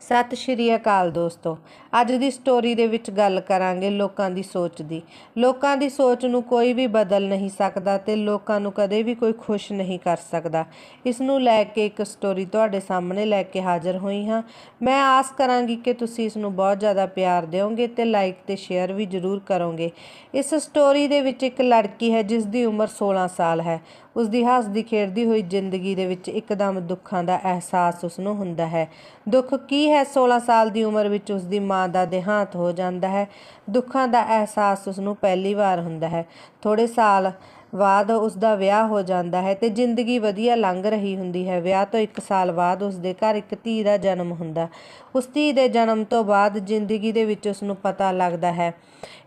ਸਤਿ ਸ਼੍ਰੀ ਅਕਾਲ ਦੋਸਤੋ। ਅੱਜ ਦੀ ਸਟੋਰੀ ਦੇ ਵਿੱਚ ਗੱਲ ਕਰਾਂਗੇ ਲੋਕਾਂ ਦੀ ਸੋਚ ਦੀ। ਲੋਕਾਂ ਦੀ ਸੋਚ ਨੂੰ ਕੋਈ ਵੀ ਬਦਲ ਨਹੀਂ ਸਕਦਾ ਤੇ ਲੋਕਾਂ ਨੂੰ ਕਦੇ ਵੀ ਕੋਈ ਖੁਸ਼ ਨਹੀਂ ਕਰ ਸਕਦਾ। ਇਸ ਨੂੰ ਲੈ ਕੇ ਇੱਕ ਸਟੋਰੀ ਤੁਹਾਡੇ ਸਾਹਮਣੇ ਲੈ ਕੇ ਹਾਜ਼ਰ ਹੋਈ ਹਾਂ। ਮੈਂ ਆਸ ਕਰਾਂਗੀ ਕਿ ਤੁਸੀਂ ਇਸ ਨੂੰ ਬਹੁਤ ਜ਼ਿਆਦਾ ਪਿਆਰ ਦਿਓਗੇ ਤੇ ਲਾਈਕ ਤੇ ਸ਼ੇਅਰ ਵੀ ਜ਼ਰੂਰ ਕਰੋਗੇ। ਇਸ ਸਟੋਰੀ ਦੇ ਵਿੱਚ ਇੱਕ ਲੜਕੀ ਹੈ ਜਿਸ ਦੀ ਉਮਰ 16 ਸਾਲ ਹੈ। ਉਸ ਦੀ ਹੱਸਦੀ ਖੇਡਦੀ ਹੋਈ ਜ਼ਿੰਦਗੀ ਦੇ ਵਿੱਚ ਇੱਕਦਮ ਦੁੱਖਾਂ ਦਾ ਅਹਿਸਾਸ ਉਸ ਨੂੰ ਹੁੰਦਾ ਹੈ। ਦੁੱਖ ਕੀ ਹੈ? 16 ਸਾਲ ਦੀ ਉਮਰ ਵਿੱਚ ਉਸ ਦੀ ਮਾਂ ਦਾ ਦੇਹਾਂਤ ਹੋ ਜਾਂਦਾ ਹੈ। ਦੁੱਖਾਂ ਦਾ ਅਹਿਸਾਸ ਉਸ ਨੂੰ ਪਹਿਲੀ ਵਾਰ ਹੁੰਦਾ ਹੈ। ਥੋੜੇ ਸਾਲ ਬਾਅਦ ਉਸ ਦਾ ਵਿਆਹ ਹੋ ਜਾਂਦਾ ਹੈ ਤੇ ਜ਼ਿੰਦਗੀ ਵਧੀਆ ਲੰਘ ਰਹੀ ਹੁੰਦੀ ਹੈ। ਵਿਆਹ ਤੋਂ 1 ਸਾਲ ਬਾਅਦ ਉਸ ਦੇ ਘਰ ਇੱਕ ਧੀ ਦਾ ਜਨਮ ਹੁੰਦਾ। ਉਸ ਧੀ ਦੇ ਜਨਮ ਤੋਂ ਬਾਅਦ ਜ਼ਿੰਦਗੀ ਦੇ ਵਿੱਚ ਉਸ ਨੂੰ ਪਤਾ ਲੱਗਦਾ ਹੈ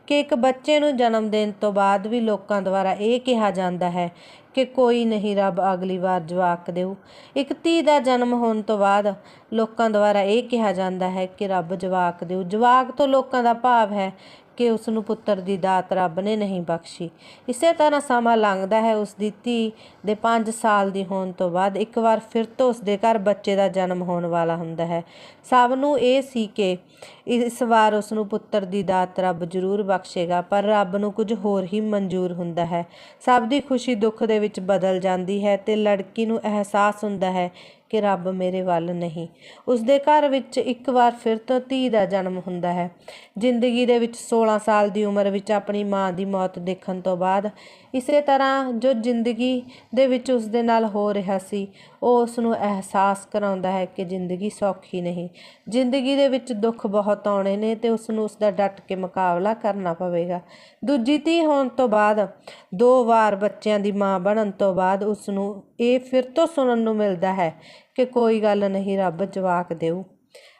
ਕਿ ਇੱਕ ਬੱਚੇ ਨੂੰ ਜਨਮ ਦੇਣ ਤੋਂ ਬਾਅਦ ਵੀ ਲੋਕਾਂ ਦੁਆਰਾ ਇਹ ਕਿਹਾ ਜਾਂਦਾ ਹੈ ਕਿ ਕੋਈ ਨਹੀਂ ਰੱਬ ਅਗਲੀ ਵਾਰ ਜਵਾਕ ਦੇਊ। ਇੱਕ ਧੀ ਦਾ ਜਨਮ ਹੋਣ ਤੋਂ ਬਾਅਦ ਲੋਕਾਂ ਦੁਆਰਾ ਇਹ ਕਿਹਾ ਜਾਂਦਾ ਹੈ ਕਿ ਰੱਬ ਜਵਾਕ ਦੇਊ। ਜਵਾਕ ਤੋਂ ਲੋਕਾਂ ਦਾ ਭਾਵ ਹੈ ਕਿ ਉਸ ਨੂੰ ਪੁੱਤਰ ਦੀ ਦਾਤ ਰੱਬ ਨੇ ਨਹੀਂ ਬਖਸ਼ੀ। ਇਸੇ ਤਰ੍ਹਾਂ ਸਮਾਂ ਲੰਘਦਾ ਹੈ, ਉਸ ਦੀ ਧੀ ਦੇ 5 ਸਾਲ ਦੀ ਹੋਣ ਤੋਂ ਬਾਅਦ ਇੱਕ ਵਾਰ ਫਿਰ ਤੋਂ ਉਸ ਦੇ ਘਰ ਬੱਚੇ ਦਾ ਜਨਮ ਹੋਣ ਵਾਲਾ ਹੁੰਦਾ ਹੈ। ਸਭ ਨੂੰ ਇਹ ਸੀ ਕਿ ਇਸ ਵਾਰ ਉਸ ਨੂੰ ਪੁੱਤਰ ਦੀ ਦਾਤ ਰੱਬ ਜ਼ਰੂਰ ਬਖਸ਼ੇਗਾ, ਪਰ ਰੱਬ ਨੂੰ ਕੁਝ ਹੋਰ ਹੀ ਮਨਜ਼ੂਰ ਹੁੰਦਾ ਹੈ। ਸਭ ਦੀ ਖੁਸ਼ੀ ਦੁੱਖ ਦੇ ਵਿੱਚ ਬਦਲ ਜਾਂਦੀ ਹੈ ਤੇ ਲੜਕੀ ਨੂੰ ਅਹਿਸਾਸ ਹੁੰਦਾ ਹੈ ਕਿ ਰੱਬ ਮੇਰੇ ਵੱਲ ਨਹੀਂ। ਉਸ ਦੇ ਘਰ ਵਿੱਚ ਇੱਕ ਵਾਰ ਫਿਰ ਤੋਂ ਧੀ ਦਾ ਜਨਮ ਹੁੰਦਾ ਹੈ। ਜ਼ਿੰਦਗੀ ਦੇ ਵਿੱਚ 16 ਸਾਲ ਦੀ ਉਮਰ ਵਿੱਚ ਆਪਣੀ ਮਾਂ ਦੀ ਮੌਤ ਦੇਖਣ ਤੋਂ ਬਾਅਦ ਇਸੇ ਤਰ੍ਹਾਂ ਜੋ ਜ਼ਿੰਦਗੀ ਦੇ ਵਿੱਚ ਉਸ ਦੇ ਨਾਲ ਹੋ ਰਿਹਾ ਸੀ, ਉਹ ਉਸ ਨੂੰ ਅਹਿਸਾਸ ਕਰਾਉਂਦਾ ਹੈ ਕਿ ਜ਼ਿੰਦਗੀ ਸੌਖੀ ਨਹੀਂ। ਜ਼ਿੰਦਗੀ ਦੇ ਵਿੱਚ ਦੁੱਖ ਬਹੁਤ ਆਉਣੇ ਨੇ ਤੇ ਉਸ ਨੂੰ ਉਸ ਦਾ ਡਟ ਕੇ ਮੁਕਾਬਲਾ ਕਰਨਾ ਪਵੇਗਾ। ਦੂਜੀ ਧੀ ਹੋਣ ਤੋਂ ਬਾਅਦ ਦੋ ਵਾਰ ਬੱਚਿਆਂ ਦੀ ਮਾਂ ਬਣਨ ਤੋਂ ਬਾਅਦ ਉਸ ਨੂੰ ਇਹ ਫਿਰ ਤੋਂ ਸੁਣਨ ਨੂੰ ਮਿਲਦਾ ਹੈ ਕਿ ਕੋਈ ਗੱਲ ਨਹੀਂ ਰੱਬ ਜਵਾਕ ਦੇਊ।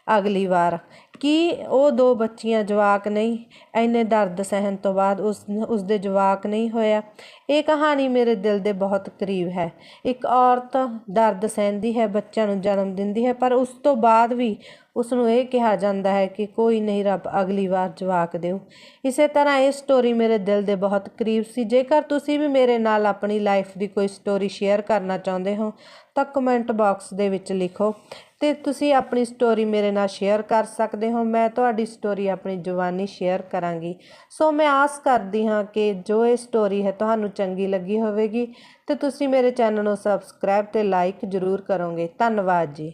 ਅਗਲੀ ਵਾਰ। ਕੀ ਉਹ ਦੋ ਬੱਚੀਆਂ ਜਵਾਕ ਨਹੀਂ? ਐਨੇ ਦਰਦ ਸਹਿਣ ਤੋਂ ਬਾਅਦ ਉਸ ਉਸ ਦੇ ਜਵਾਕ ਨਹੀਂ ਹੋਇਆ। ਇਹ ਕਹਾਣੀ ਮੇਰੇ ਦਿਲ ਦੇ ਬਹੁਤ ਕਰੀਬ ਹੈ। ਇੱਕ ਔਰਤ ਦਰਦ ਸਹਿੰਦੀ ਹੈ, ਬੱਚਿਆਂ ਨੂੰ ਜਨਮ ਦਿੰਦੀ ਹੈ, ਪਰ ਉਸ ਤੋਂ ਬਾਅਦ ਵੀ ਉਸ ਨੂੰ ਇਹ ਕਿਹਾ ਜਾਂਦਾ ਹੈ ਕਿ ਕੋਈ ਨਹੀਂ ਰੱਬ ਅਗਲੀ ਵਾਰ ਜਵਾਕ ਦਿਓ ਇਸੇ ਤਰ੍ਹਾਂ ਇਹ ਸਟੋਰੀ ਮੇਰੇ ਦਿਲ ਦੇ ਬਹੁਤ ਕਰੀਬ ਸੀ। ਜੇਕਰ ਤੁਸੀਂ ਵੀ ਮੇਰੇ ਨਾਲ ਆਪਣੀ ਲਾਈਫ ਦੀ ਕੋਈ ਸਟੋਰੀ ਸ਼ੇਅਰ ਕਰਨਾ ਚਾਹੁੰਦੇ ਹੋ, ਤਾਂ ਕਮੈਂਟ ਬਾਕਸ ਦੇ ਵਿੱਚ ਲਿਖੋ। ਤੇ ਤੁਸੀਂ ਆਪਣੀ ਸਟੋਰੀ ਮੇਰੇ ਨਾਲ ਸ਼ੇਅਰ ਕਰ ਸਕਦੇ ਹੋ। ਮੈਂ ਤੁਹਾਡੀ ਸਟੋਰੀ ਆਪਣੀ ਜਵਾਨੀ ਸ਼ੇਅਰ ਕਰਾਂਗੀ। ਸੋ ਮੈਂ ਆਸ ਕਰਦੀ ਹਾਂ ਕਿ ਜੋ ਇਹ ਸਟੋਰੀ ਹੈ ਤੁਹਾਨੂੰ ਚੰਗੀ ਲੱਗੀ ਹੋਵੇਗੀ ਤੇ ਤੁਸੀਂ ਮੇਰੇ ਚੈਨਲ ਨੂੰ ਸਬਸਕ੍ਰਾਈਬ ਤੇ ਲਾਈਕ ਜ਼ਰੂਰ ਕਰੋਗੇ। ਧੰਨਵਾਦ ਜੀ।